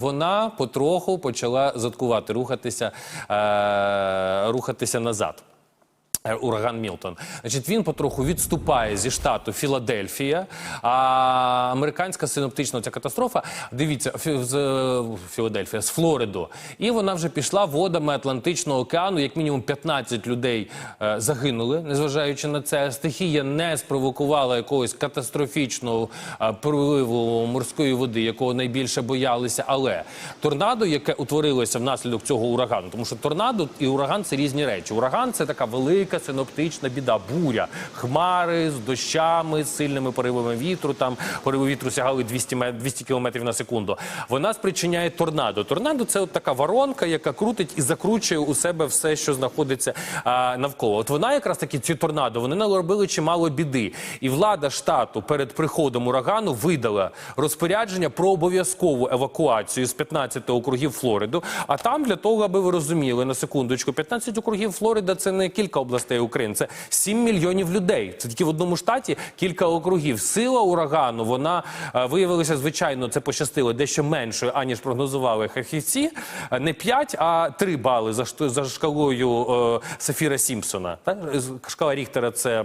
Вона потроху почала заткувати, рухатися, е, рухатися назад. Е, Ураган Мілтон. Значить, він потроху відступає зі штату Філадельфія. А американська синоптична ця катастрофа, дивіться, фі- з е, Філадельфія, з Флориду. І вона вже пішла водами Атлантичного океану. Як мінімум 15 людей е, загинули, незважаючи на це. Стихія не спровокувала якогось катастрофічного проливу морської води, якого найбільше боялися. Але торнадо, яке утворилося внаслідок цього урагану, тому що торнадо і ураган це різні речі. Ураган це така велика синоптична біда, буря, хмари з дощами, з сильними поривами вітру. Там пориви вітру сягали 200, ме- 200 км на секунду. Вона спричиняє торнадо. Торнадо це от така воронка, яка крутить і закручує у себе все, що знаходиться а, навколо. От вона якраз таки ці торнадо вони наробили чимало біди. І влада штату перед приходом урагану видала розпорядження про обов'язкову евакуацію з 15 округів Флориду. А там для того, аби ви розуміли на секундочку, 15 округів Флорида це не кілька областей України, це 7 мільйонів людей. Це тільки в одному штаті кілька округів. Сила урагану вона е, виявилася звичайно. Це пощастило дещо меншою, аніж прогнозували фахівці. Е, Не 5, а 3 бали за шкалою е, Сафіра Сімпсона. Шкала Ріхтера це.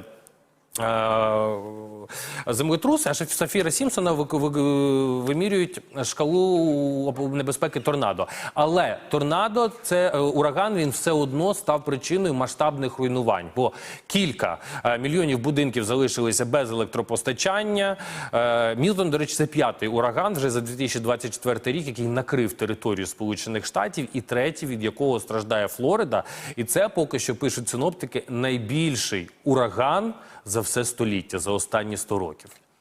Землетруси, а ще Софіра Сімпсона ви- ви- вимірюють шкалу небезпеки торнадо. Але торнадо, це е, ураган, він все одно став причиною масштабних руйнувань. Бо кілька е, мільйонів будинків залишилися без електропостачання. Е, Мілтон, до речі, це п'ятий ураган вже за 2024 рік, який накрив територію Сполучених Штатів, і третій, від якого страждає Флорида. І це поки що пишуть синоптики найбільший ураган за все століття, за останні 100 років. mycket.